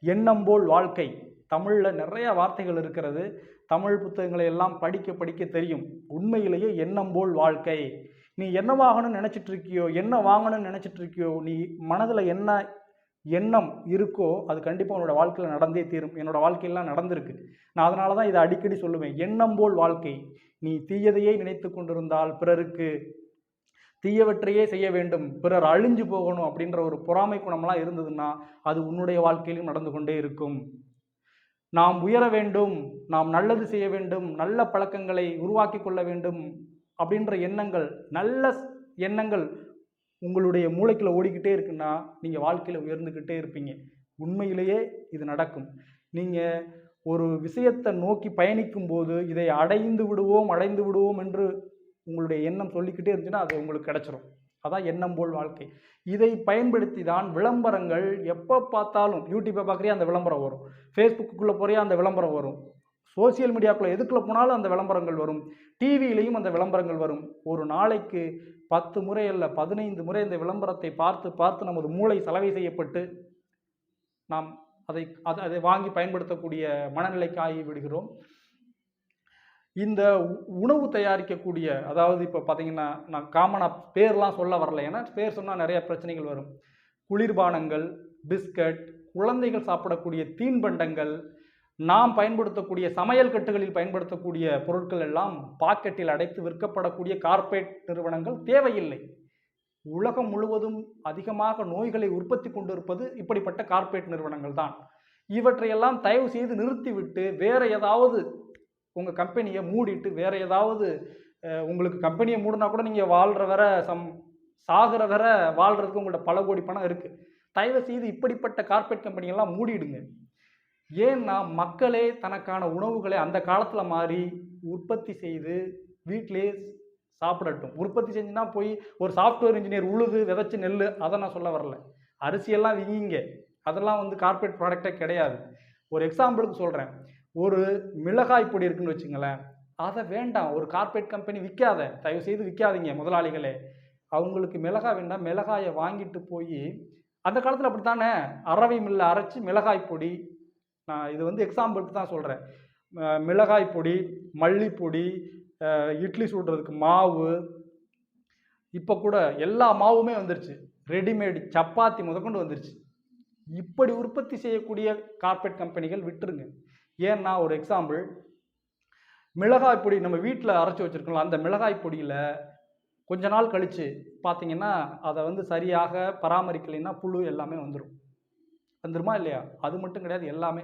எண்ணம் போல் வாழ்க்கை. தமிழில் நிறைய வார்த்தைகள் இருக்கிறது. தமிழ் புத்தகங்களை எல்லாம் படிக்க படிக்க தெரியும். உண்மையிலேயே எண்ணம் போல் வாழ்க்கை. நீ என்ன வாங்கணும்னு நினச்சிட்டு இருக்கியோ என்ன வாங்கணும்னு நினச்சிட்டு இருக்கியோ நீ மனதில் என்ன எண்ணம் இருக்கோ அது கண்டிப்பாக உன்னோட வாழ்க்கையில் நடந்தே தீரும். என்னோட வாழ்க்கையெல்லாம் நடந்திருக்கு. நான் அதனால தான் இதை அடிக்கடி சொல்லுவேன். எண்ணம் போல் வாழ்க்கை. நீ தீயதையே நினைத்து கொண்டிருந்தால் பிறருக்கு தீயவற்றையே செய்ய வேண்டும். பிறர் அழிஞ்சு போகணும் அப்படின்ற ஒரு பொறாமை குணம்லாம் இருந்ததுன்னா அது உன்னுடைய வாழ்க்கையிலும் நடந்து கொண்டே இருக்கும். நாம் உயர வேண்டும் நாம் நல்லது செய்ய வேண்டும் நல்ல பழக்கங்களை உருவாக்கி கொள்ள வேண்டும் அப்படின்ற எண்ணங்கள் நல்ல எண்ணங்கள் உங்களுடைய மூளைக்குள்ள ஓடிக்கிட்டே இருக்குன்னா நீங்கள் வாழ்க்கையில் உயர்ந்துக்கிட்டே இருப்பீங்க. உண்மையிலேயே இது நடக்கும். நீங்கள் ஒரு விஷயத்தை நோக்கி பயணிக்கும் போது இதை அடைந்து விடுவோம் அடைந்து விடுவோம் என்று உங்களுடைய எண்ணம் சொல்லிக்கிட்டே இருந்துச்சுன்னா அது உங்களுக்கு கிடைச்சிரும். அதான் எண்ணம் போல் வாழ்க்கை. இதை பயன்படுத்தி தான் விளம்பரங்கள் எப்போ பார்த்தாலும் யூடியூப்பை பார்க்குறியா அந்த விளம்பரம் வரும். ஃபேஸ்புக்குள்ளே போறியா அந்த விளம்பரம் வரும். சோசியல் மீடியாக்குள்ளே எதுக்குள்ளே போனாலும் அந்த விளம்பரங்கள் வரும். டிவியிலையும் அந்த விளம்பரங்கள் வரும். ஒரு நாளைக்கு பத்து முறை அல்ல பதினைந்து முறை இந்த விளம்பரத்தை பார்த்து பார்த்து நமது மூளை சலவை செய்யப்பட்டு நாம் அதை அதை அதை வாங்கி பயன்படுத்தக்கூடிய மனநிலைக்கு ஆகி விடுகிறோம். இந்த உ- உணவு தயாரிக்கக்கூடிய அதாவது இப்போ பார்த்தீங்கன்னா நான் காமனாக பேர்லாம் சொல்ல வரல. ஏன்னா பேர் சொன்னால் நிறைய பிரச்சனைகள் வரும். குளிர்பானங்கள் பிஸ்கட் குழந்தைகள் சாப்பிடக்கூடிய தீன்பண்டங்கள் நாம் பயன்படுத்தக்கூடிய சமையல் கட்டுகளில் பயன்படுத்தக்கூடிய பொருட்கள் எல்லாம் பாக்கெட்டில் அடைத்து விற்கப்படக்கூடிய கார்ப்பரேட் நிறுவனங்கள் தேவையில்லை. உலகம் முழுவதும் அதிகமாக நோய்களை உற்பத்தி கொண்டிருப்பது இப்படிப்பட்ட கார்ப்பரேட் நிறுவனங்கள் தான். இவற்றையெல்லாம் தயவு செய்து நிறுத்திவிட்டு வேற ஏதாவது உங்கள் கம்பெனியை மூடிட்டு வேற ஏதாவது உங்களுக்கு கம்பெனியை மூடினா கூட நீங்கள் வாழ்கிற வர சம் சாகிற வர வாழ்கிறதுக்கு உங்கள்கிட்ட பல கோடி பணம் இருக்குது தயவு செய்து இப்படிப்பட்ட கார்பரேட் கம்பெனியெல்லாம் மூடிடுங்க. ஏன்னா மக்களே தனக்கான உணவுகளை அந்த காலத்தில் மாறி உற்பத்தி செய்து வீட்டிலே சாப்பிடட்டும். உற்பத்தி செஞ்சுனா போய் ஒரு சாஃப்ட்வேர் இன்ஜினியர் உழுது விதைச்சி நெல் அதை நான் சொல்ல வரல. அரிசியெல்லாம் விங்கிங்க அதெல்லாம் வந்து கார்ப்பரேட் ப்ராடக்டே கிடையாது. ஒரு எக்ஸாம்பிளுக்கு சொல்கிறேன் ஒரு மிளகாய் பொடி இருக்குன்னு வச்சுங்களேன் அதை வேண்டாம். ஒரு கார்ப்பரேட் கம்பெனி விற்காத தயவு செய்து விற்காதீங்க முதலாளிகளே. அவங்களுக்கு மிளகாய் வேண்டாம். மிளகாயை வாங்கிட்டு போய் அந்த காலத்தில் அப்படித்தானே? அரவை மில்ல அரைச்சி மிளகாய் பொடி. நான் இது வந்து எக்ஸாம்பிளுக்கு தான் சொல்கிறேன் மிளகாய் பொடி மல்லிப்பொடி இட்லி சுடுறதுக்கு மாவு. இப்போ கூட எல்லா மாவுமே வந்துருச்சு. ரெடிமேட் சப்பாத்தி முதற்கொண்டு வந்துருச்சு. இப்படி உற்பத்தி செய்யக்கூடிய கார்ப்பரேட் கம்பெனிகள் விட்டுருங்க. ஏன்னா ஒரு எக்ஸாம்பிள் மிளகாய் பொடி நம்ம வீட்டில் அரைச்சி வச்சுருக்கோம்ல அந்த மிளகாய் பொடியில் கொஞ்ச நாள் கழித்து பார்த்தீங்கன்னா அதை வந்து சரியாக பராமரிக்கலைன்னா புழு எல்லாமே வந்துடும் வந்துருமா இல்லையா? அது மட்டும் கிடையாது எல்லாமே.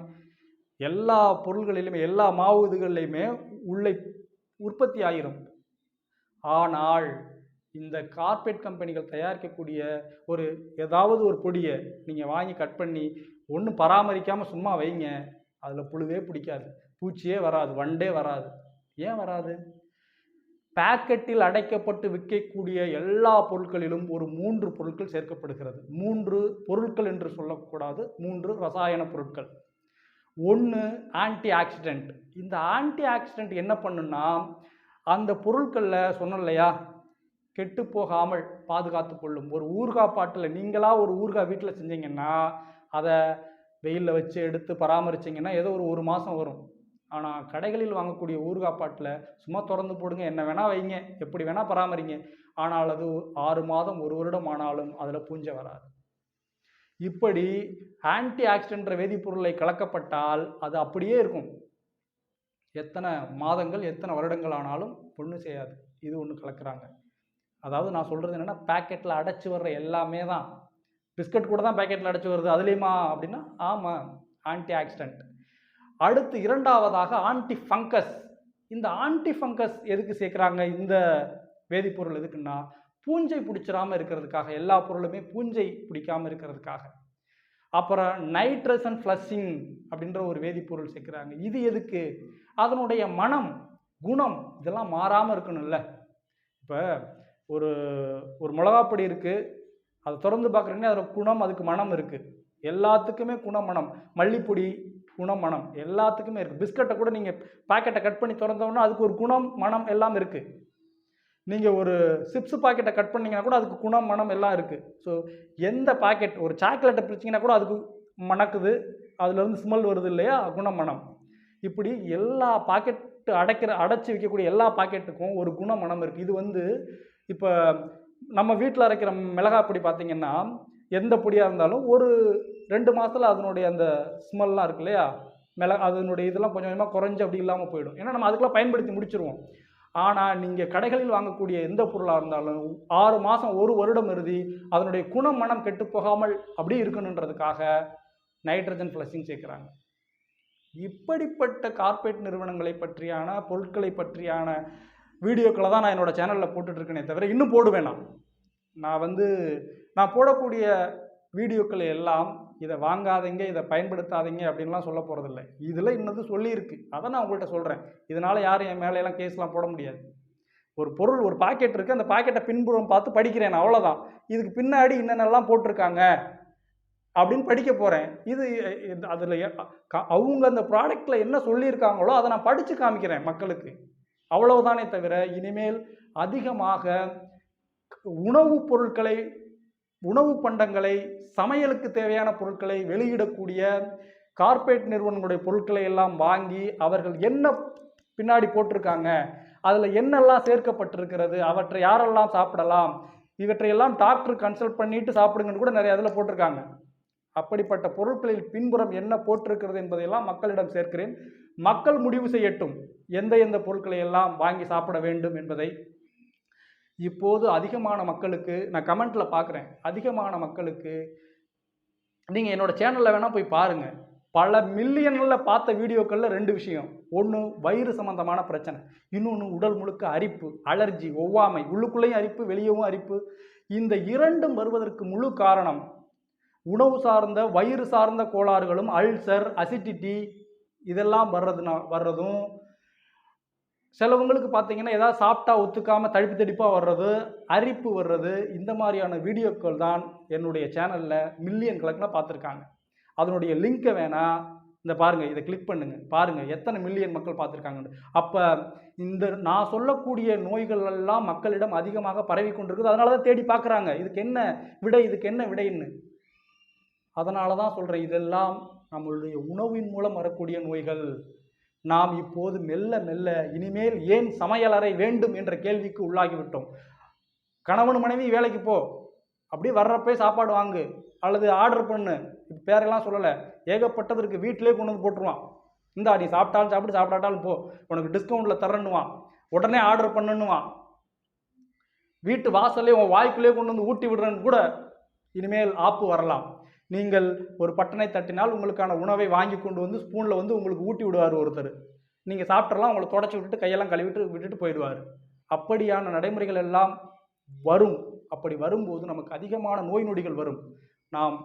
எல்லா பொருள்களிலுமே எல்லா மாவு இதுகள்லையுமே உள்ளே உற்பத்தி ஆகிரும் ஆனால் இந்த கார்ப்பரேட் கம்பெனிகள் தயாரிக்கக்கூடிய ஒரு ஏதாவது ஒரு பொடியை நீங்கள் வாங்கி கட் பண்ணி ஒன்றும் பராமரிக்காமல் சும்மா வைங்க அதில் புழுவே பிடிக்காது. பூச்சியே வராது வண்டே வராது. ஏன் வராது? பாக்கெட்டில் அடைக்கப்பட்டு விற்கக்கூடிய எல்லா பொருட்களிலும் ஒரு மூன்று பொருட்கள் சேர்க்கப்படுகிறது. மூன்று பொருட்கள் என்று சொல்லக்கூடாது மூன்று ரசாயன பொருட்கள். ஒன்று ஆன்டி ஆக்சிடெண்ட் இந்த ஆன்டி ஆக்சிடெண்ட் என்ன பண்ணுன்னா அந்த பொருட்களில் சொன்னோம் இல்லையா கெட்டு போகாமல் பாதுகாத்து கொள்ளும். ஒரு ஊர்கா பாட்டில் நீங்களாக ஒரு ஊர்கா வீட்டில் செஞ்சீங்கன்னா அதை வெயிலில் வச்சு எடுத்து பராமரிச்சிங்கன்னா ஏதோ ஒரு ஒரு மாதம் வரும். ஆனால் கடைகளில் வாங்கக்கூடிய ஊறுகாப்பாட்டில் சும்மா திறந்து போடுங்க என்ன வேணால் வைங்க எப்படி வேணால் பராமரிங்க. ஆனால் அது ஆறு மாதம் ஒரு வருடம் ஆனாலும் அதில் பூஞ்சை வராது. இப்படி ஆன்டி ஆக்சிடென்ட் வேதிப்பொருளை கலக்கப்பட்டால் அது அப்படியே இருக்கும். எத்தனை மாதங்கள் எத்தனை வருடங்கள் ஆனாலும் ஒன்றும் செய்யாது. இது ஒன்று கலக்கிறாங்க. அதாவது நான் சொல்கிறது என்னென்னா பேக்கெட்டில் அடைச்சி வர்ற எல்லாமே தான். பிஸ்கட் கூட தான் பேக்கெட்டில் அடைச்சி வருது. அதுலேயுமா? அப்படின்னா ஆமாம் ஆன்டி ஆக்சிடென்ட் அடுத்து இரண்டாவதாக ஆன்டி ஃபங்கஸ் இந்த ஆன்டி ஃபங்கஸ் எதுக்கு சேர்க்குறாங்க? இந்த வேதிப்பொருள் எதுக்குன்னா பூஞ்சை பிடிச்சிடாமல் இருக்கிறதுக்காக எல்லா பொருளுமே பூஞ்சை பிடிக்காமல் இருக்கிறதுக்காக. அப்புறம் நைட்ரசன் ஃப்ளஷிங் அப்படின்ற ஒரு வேதிப்பொருள் சேர்க்குறாங்க. இது எதுக்கு? அதனுடைய மனம் குணம் இதெல்லாம் மாறாமல் இருக்கணும்ல. இப்போ ஒரு ஒரு மிளகாப்பொடி இருக்குது அதை திறந்து பார்க்குறீங்கன்னா அதில் குணம் அதுக்கு மனம் இருக்குது எல்லாத்துக்குமே குணமணம் மல்லிப்பொடி குணமணம் எல்லாத்துக்குமே இருக்குது பிஸ்கட்டை கூட நீங்கள் பாக்கெட்டை கட் பண்ணி திறந்தோம்னா அதுக்கு ஒரு குணம் மனம் எல்லாம் இருக்குது நீங்கள் ஒரு சிப்ஸ் பாக்கெட்டை கட் பண்ணீங்கன்னா கூட அதுக்கு குணம் மனம் எல்லாம் இருக்குது ஸோ எந்த பாக்கெட் ஒரு சாக்லேட்டை பிரிச்சிங்கன்னா கூட அதுக்கு மணக்குது. அதுலேருந்து ஸ்மெல் வருது இல்லையா? குணமணம் இப்படி எல்லா பாக்கெட்டு அடைக்கிற அடைச்சி வைக்கக்கூடிய எல்லா பாக்கெட்டுக்கும் ஒரு குணமணம் இருக்குது இது வந்து இப்போ நம்ம வீட்டில் அரைக்கிற மிளகாய் பொடி பார்த்திங்கன்னா எந்த பொடியாக இருந்தாலும் ஒரு ரெண்டு மாதத்தில் அதனுடைய அந்த ஸ்மெல்லாம் இருக்கு இல்லையா? மிளகா அதனுடைய இதெல்லாம் கொஞ்சம் கொஞ்சமாக குறைஞ்சு அப்படி இல்லாமல் போயிடும். ஏன்னா நம்ம அதுக்கெல்லாம் பயன்படுத்தி முடிச்சிருவோம். ஆனால் நீங்கள் கடைகளில் வாங்கக்கூடிய எந்த பொருளாக இருந்தாலும் ஆறு மாதம் ஒரு வருடம் இறுதி அதனுடைய குணம் மனம் கெட்டு போகாமல் அப்படி இருக்கணுன்றதுக்காக நைட்ரஜன் ஃப்ளஷிங் சேர்க்குறாங்க. இப்படிப்பட்ட கார்ப்பரேட் நிறுவனங்களை பற்றியான பொருட்களை பற்றியான வீடியோக்களை தான் நான் என்னோடய சேனலில் போட்டுட்ருக்கேனே தவிர இன்னும் போடுவேன் நான். நான் வந்து நான் போடக்கூடிய வீடியோக்கள் எல்லாம் இதை வாங்காதீங்க இதை பயன்படுத்தாதீங்க அப்படின்லாம் சொல்ல போகிறதில்ல இதில் இன்னது சொல்லியிருக்கு. அதை நான் உங்கள்கிட்ட சொல்கிறேன் இதனால் யாரும் என் மேலையெல்லாம் கேஸ்லாம் போட முடியாது. ஒரு பொருள் ஒரு பாக்கெட் இருக்குது அந்த பாக்கெட்டை பின்புறம் பார்த்து படிக்கிறேன் நான் அவ்வளோதான் இதுக்கு பின்னாடி என்னென்னலாம் போட்டிருக்காங்க அப்படின்னு படிக்க போகிறேன் இது அதில் அவங்க அந்த ப்ராடக்டில் என்ன சொல்லியிருக்காங்களோ அதை நான் படித்து காமிக்கிறேன் மக்களுக்கு. அவ்வளவுதானே தவிர இனிமேல் அதிகமாக உணவுப் பொருட்களை உணவு பண்டங்களை சமையலுக்கு தேவையான பொருட்களை வெளியிடக்கூடிய கார்ப்பரேட் நிறுவனங்களுடைய பொருட்களை எல்லாம் வாங்கி அவர்கள் என்ன பின்னாடி போட்டிருக்காங்க அதில் என்னெல்லாம் சேர்க்கப்பட்டிருக்கிறது அவற்றை யாரெல்லாம் சாப்பிடலாம் இவற்றையெல்லாம் டாக்டர் கன்சல்ட் பண்ணிட்டு சாப்பிடுங்கன்னு கூட நிறைய அதில் போட்டிருக்காங்க. அப்படிப்பட்ட பொருட்களில் பின்புறம் என்ன போட்டிருக்கிறது என்பதையெல்லாம் மக்களிடம் சேர்க்கிறேன். மக்கள் முடிவு செய்யட்டும். எந்த எந்த பொருட்களை எல்லாம் வாங்கி சாப்பிட வேண்டும் என்பதை. இப்போது அதிகமான மக்களுக்கு நான் கமெண்ட்டில் பார்க்குறேன். அதிகமான மக்களுக்கு நீங்கள் என்னோடய சேனலில் வேணால் போய் பாருங்கள் பல மில்லியனில் பார்த்த வீடியோக்களில் ரெண்டு விஷயம். ஒன்று வயிறு சம்மந்தமான பிரச்சனை. இன்னொன்று உடல் முழுக்க அரிப்பு அலர்ஜி ஒவ்வாமை. உள்ளுக்குள்ளேயும் அரிப்பு வெளியவும் அரிப்பு. இந்த இரண்டும் வருவதற்கு முழு காரணம் உணவு சார்ந்த வயிறு சார்ந்த கோளாறுகளும் அல்சர் அசிடிட்டி இதெல்லாம் வர்றதுனா வர்றதும் சிலவங்களுக்கு பார்த்தீங்கன்னா ஏதாவது சாப்பிட்டா ஒத்துக்காமல் தடுப்பு தடிப்பாக வர்றது அரிப்பு வர்றது இந்த மாதிரியான வீடியோக்கள் தான் என்னுடைய சேனலில் மில்லியன் கணக்கில் பார்த்துருக்காங்க. அதனுடைய லிங்க்கை வேணால் இந்த பாருங்கள் இதை கிளிக் பண்ணுங்கள் பாருங்கள் எத்தனை மில்லியன் மக்கள் பார்த்துருக்காங்கன்னு. அப்போ இந்த நான் சொல்லக்கூடிய நோய்கள் எல்லாம் மக்களிடம் அதிகமாக பரவி கொண்டிருக்குது. அதனால தான் தேடி பார்க்குறாங்க. இதுக்கு என்ன விடை இதுக்கு என்ன விடைன்னு. அதனால தான் சொல்கிறேன் இதெல்லாம் நம்மளுடைய உணவின் மூலம் வரக்கூடிய நோய்கள் நாம் இப்போது மெல்ல மெல்ல இனிமேல் ஏன் சமையலறை வேண்டும் என்ற கேள்விக்கு உள்ளாகிவிட்டோம். கணவன் மனைவி வேலைக்கு போ. அப்படி வர்றப்பே சாப்பாடு வாங்கு. அல்லது ஆர்டர் பண்ணு. இப்போ பேரெல்லாம் சொல்லலை. ஏகப்பட்டது இருக்குது வீட்டிலே கொண்டு வந்து போட்டுருவான். இந்தா நீ சாப்பிட்டாலும் சாப்பிட்டு சாப்பிடாட்டாலும் போ. உனக்கு டிஸ்கவுண்ட்டில் தரணுவான் உடனே ஆர்டர் பண்ணணுவான் வீட்டு வாசல்லே உன் வாய்க்குள்ளே கொண்டு வந்து ஊட்டி விடுறேன்னு கூட இனிமேல் ஆப்பு வரலாம். நீங்கள் ஒரு பட்டனை தட்டினால் உங்களுக்கான உணவை வாங்கி கொண்டு வந்து ஸ்பூனில் வந்து உங்களுக்கு ஊட்டி விடுவார் ஒருத்தர். நீங்கள் சாப்பிட்றலாம் உங்களை தொடச்சி விட்டுட்டு கையெல்லாம் கழுவிட்டு விட்டுட்டு போயிடுவார். அப்படியான நடைமுறைகள் எல்லாம் வரும். அப்படி வரும்போது நமக்கு அதிகமான நோய் நொடிகள் வரும். நாம்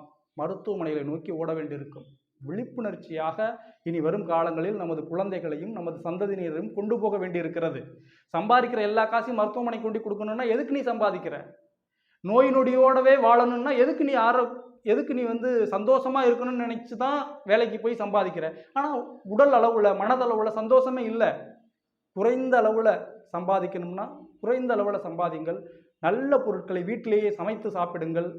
மருத்துவமனைகளை நோக்கி ஓட வேண்டியிருக்கும். விழிப்புணர்ச்சியாக இனி வரும் காலங்களில் நமது குழந்தைகளையும் நமது சந்ததியினரையும் கொண்டு போக வேண்டியிருக்கிறது. சம்பாதிக்கிற எல்லா காசையும் மருத்துவமனை கொண்டு கொடுக்கணும்னா எதுக்கு நீ சம்பாதிக்கிற? நோய் நொடியோடவே வாழணும்னா எதுக்கு நீ ஆரோ எதுக்கு நீ வந்து சந்தோஷமா இருக்கணும்னு நினச்சி தான் வேலைக்கு போய் சம்பாதிக்கிற? ஆனால் உடல் அளவில் மனதளவில் சந்தோஷமே இல்லை. குறைந்த அளவில் சம்பாதிக்கணும்னா குறைந்த அளவில் சம்பாதிங்கள். நல்ல பொருட்களை வீட்டிலேயே சமைத்து சாப்பிடுங்கள்.